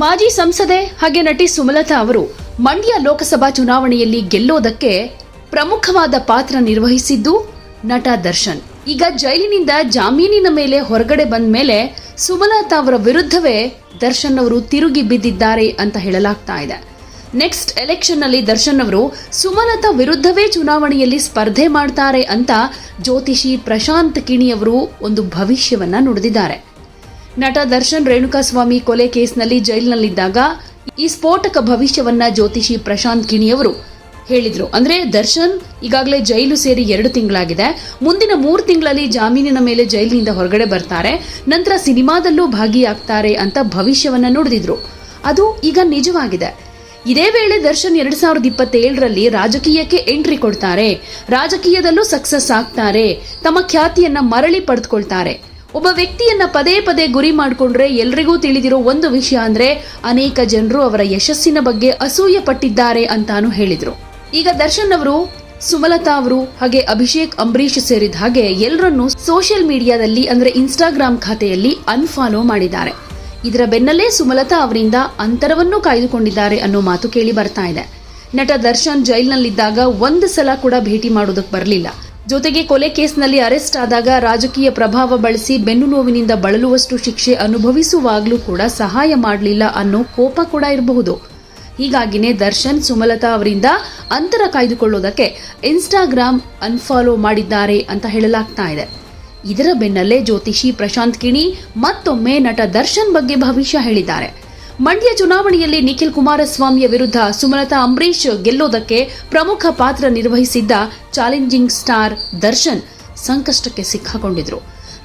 ಮಾಜಿ ಸಂಸದೆ ಹಾಗೆ ನಟಿ ಸುಮಲತಾ ಅವರು ಮಂಡ್ಯ ಲೋಕಸಭಾ ಚುನಾವಣೆಯಲ್ಲಿ ಗೆಲ್ಲೋದಕ್ಕೆ ಪ್ರಮುಖವಾದ ಪಾತ್ರ ನಿರ್ವಹಿಸಿದ್ದು ನಟ ದರ್ಶನ್. ಈಗ ಜೈಲಿನಿಂದ ಜಾಮೀನಿನ ಮೇಲೆ ಹೊರಗಡೆ ಬಂದ ಮೇಲೆ ಸುಮಲತಾ ಅವರ ವಿರುದ್ಧವೇ ದರ್ಶನ್ ಅವರು ತಿರುಗಿ ಬಿದ್ದಿದ್ದಾರೆ ಅಂತ ಹೇಳಲಾಗ್ತಾ ಇದೆ. ನೆಕ್ಸ್ಟ್ ಎಲೆಕ್ಷನ್ನಲ್ಲಿ ದರ್ಶನ್ ಅವರು ಸುಮಲತಾ ವಿರುದ್ಧವೇ ಚುನಾವಣೆಯಲ್ಲಿ ಸ್ಪರ್ಧೆ ಮಾಡ್ತಾರೆ ಅಂತ ಜ್ಯೋತಿಷಿ ಪ್ರಶಾಂತ್ ಕಿಣಿ ಅವರು ಒಂದು ಭವಿಷ್ಯವನ್ನ ನುಡಿದಿದ್ದಾರೆ. ನಟ ದರ್ಶನ್ ರೇಣುಕಾಸ್ವಾಮಿ ಕೊಲೆ ಕೇಸ್ನಲ್ಲಿ ಜೈಲಿನಲ್ಲಿದ್ದಾಗ ಈ ಸ್ಫೋಟಕ ಭವಿಷ್ಯವನ್ನ ಜ್ಯೋತಿಷಿ ಪ್ರಶಾಂತ್ ಕಿಣಿಯವರು ಹೇಳಿದ್ರು. ಅಂದ್ರೆ ದರ್ಶನ್ ಈಗಾಗಲೇ ಜೈಲು ಸೇರಿ ಎರಡು ತಿಂಗಳಾಗಿದೆ. ಮುಂದಿನ ಮೂರು ತಿಂಗಳಲ್ಲಿ ಜಾಮೀನಿನ ಮೇಲೆ ಜೈಲಿನಿಂದ ಹೊರಗಡೆ ಬರ್ತಾರೆ. ನಂತರ ಸಿನಿಮಾದಲ್ಲೂ ಭಾಗಿಯಾಗ್ತಾರೆ ಅಂತ ಭವಿಷ್ಯವನ್ನ ನುಡಿದಿದ್ರು. ಅದು ಈಗ ನಿಜವಾಗಿದೆ. ಇದೇ ವೇಳೆ ದರ್ಶನ್ ಎರಡ್ ಸಾವಿರದ ಇಪ್ಪತ್ತೇಳರಲ್ಲಿ ರಾಜಕೀಯಕ್ಕೆ ಎಂಟ್ರಿ ಕೊಡ್ತಾರೆ. ರಾಜಕೀಯದಲ್ಲೂ ಸಕ್ಸಸ್ ಆಗ್ತಾರೆ. ತಮ್ಮ ಖ್ಯಾತಿಯನ್ನ ಮರಳಿ ಪಡೆದುಕೊಳ್ತಾರೆ. ಒಬ್ಬ ವ್ಯಕ್ತಿಯನ್ನ ಪದೇ ಪದೇ ಗುರಿ ಮಾಡಿಕೊಂಡ್ರೆ ಎಲ್ರಿಗೂ ತಿಳಿದಿರೋ ಒಂದು ವಿಷಯ ಅಂದ್ರೆ ಅನೇಕ ಜನರು ಅವರ ಯಶಸ್ಸಿನ ಬಗ್ಗೆ ಅಸೂಯೆ ಪಟ್ಟಿದ್ದಾರೆ ಅಂತಾನು ಹೇಳಿದ್ರು. ಈಗ ದರ್ಶನ್ ಅವರು, ಸುಮಲತಾ ಅವರು, ಹಾಗೆ ಅಭಿಷೇಕ್ ಅಂಬರೀಶ್ ಸೇರಿದ ಹಾಗೆ ಎಲ್ಲರನ್ನೂ ಸೋಷಿಯಲ್ ಮೀಡಿಯಾದಲ್ಲಿ ಅಂದ್ರೆ ಇನ್ಸ್ಟಾಗ್ರಾಮ್ ಖಾತೆಯಲ್ಲಿ ಅನ್ಫಾಲೋ ಮಾಡಿದ್ದಾರೆ. ಇದರ ಬೆನ್ನಲ್ಲೇ ಸುಮಲತಾ ಅವರಿಂದ ಅಂತರವನ್ನು ಕಾಯ್ದುಕೊಂಡಿದ್ದಾರೆ ಅನ್ನೋ ಮಾತು ಕೇಳಿ ಬರ್ತಾ ಇದೆ. ನಟ ದರ್ಶನ್ ಜೈಲ್ನಲ್ಲಿದ್ದಾಗ ಒಂದು ಸಲ ಕೂಡ ಭೇಟಿ ಮಾಡೋದಕ್ಕೆ ಬರಲಿಲ್ಲ. ಜೊತೆಗೆ ಕೊಲೆ ಕೇಸ್ನಲ್ಲಿ ಅರೆಸ್ಟ್ ಆದಾಗ ರಾಜಕೀಯ ಪ್ರಭಾವ ಬಳಸಿ ಬೆನ್ನು ನೋವಿನಿಂದ ಬಳಲುವಷ್ಟು ಶಿಕ್ಷೆ ಅನುಭವಿಸುವಾಗಲೂ ಕೂಡ ಸಹಾಯ ಮಾಡಲಿಲ್ಲ ಅನ್ನೋ ಕೋಪ ಕೂಡ ಇರಬಹುದು. ಹೀಗಾಗಿನೇ ದರ್ಶನ್ ಸುಮಲತಾ ಅವರಿಂದ ಅಂತರ ಕಾಯ್ದುಕೊಳ್ಳೋದಕ್ಕೆ ಇನ್ಸ್ಟಾಗ್ರಾಮ್ ಅನ್ಫಾಲೋ ಮಾಡಿದ್ದಾರೆ ಅಂತ ಹೇಳಲಾಗ್ತಾ ಇದೆ. ಇದರ ಬೆನ್ನಲ್ಲೇ ಜ್ಯೋತಿಷಿ ಪ್ರಶಾಂತ್ ಕಿಣಿ ಮತ್ತೊಮ್ಮೆ ನಟ ದರ್ಶನ್ ಬಗ್ಗೆ ಭವಿಷ್ಯ ಹೇಳಿದ್ದಾರೆ. ಮಂಡ್ಯ ಚುನಾವಣೆಯಲ್ಲಿ ನಿಖಿಲ್ ಕುಮಾರಸ್ವಾಮಿಯ ವಿರುದ್ಧ ಸುಮಲತಾ ಅಂಬರೀಶ್ ಗೆಲ್ಲೋದಕ್ಕೆ ಪ್ರಮುಖ ಪಾತ್ರ ನಿರ್ವಹಿಸಿದ್ದ ಚಾಲೆಂಜಿಂಗ್ ಸ್ಟಾರ್ ದರ್ಶನ್ ಸಂಕಷ್ಟಕ್ಕೆ ಸಿಕ್ಕಾಕೊಂಡಿದ್ರು.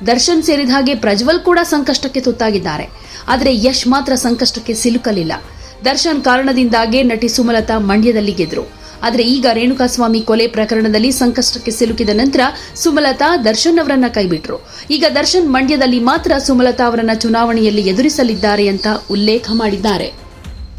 ದರ್ಶನ್ ಸೇರಿದ ಹಾಗೆ ಪ್ರಜ್ವಲ್ ಕೂಡ ಸಂಕಷ್ಟಕ್ಕೆ ತುತ್ತಾಗಿದ್ದಾರೆ. ಆದರೆ ಯಶ್ ಮಾತ್ರ ಸಂಕಷ್ಟಕ್ಕೆ ಸಿಲುಕಲಿಲ್ಲ. ದರ್ಶನ್ ಕಾರಣದಿಂದಾಗೇ ನಟಿ ಸುಮಲತಾ ಮಂಡ್ಯದಲ್ಲಿ ಗೆದ್ರು. ಆದರೆ ಈಗ ರೇಣುಕಾಸ್ವಾಮಿ ಕೊಲೆ ಪ್ರಕರಣದಲ್ಲಿ ಸಂಕಷ್ಟಕ್ಕೆ ಸಿಲುಕಿದ ನಂತರ ಸುಮಲತಾ ದರ್ಶನ್ ಅವರನ್ನ ಕೈಬಿಟ್ರು. ಈಗ ದರ್ಶನ್ ಮಂಡ್ಯದಲ್ಲಿ ಮಾತ್ರ ಸುಮಲತಾ ಅವರನ್ನ ಚುನಾವಣೆಯಲ್ಲಿ ಎದುರಿಸಲಿದ್ದಾರೆ ಅಂತ ಉಲ್ಲೇಖ ಮಾಡಿದ್ದಾರೆ.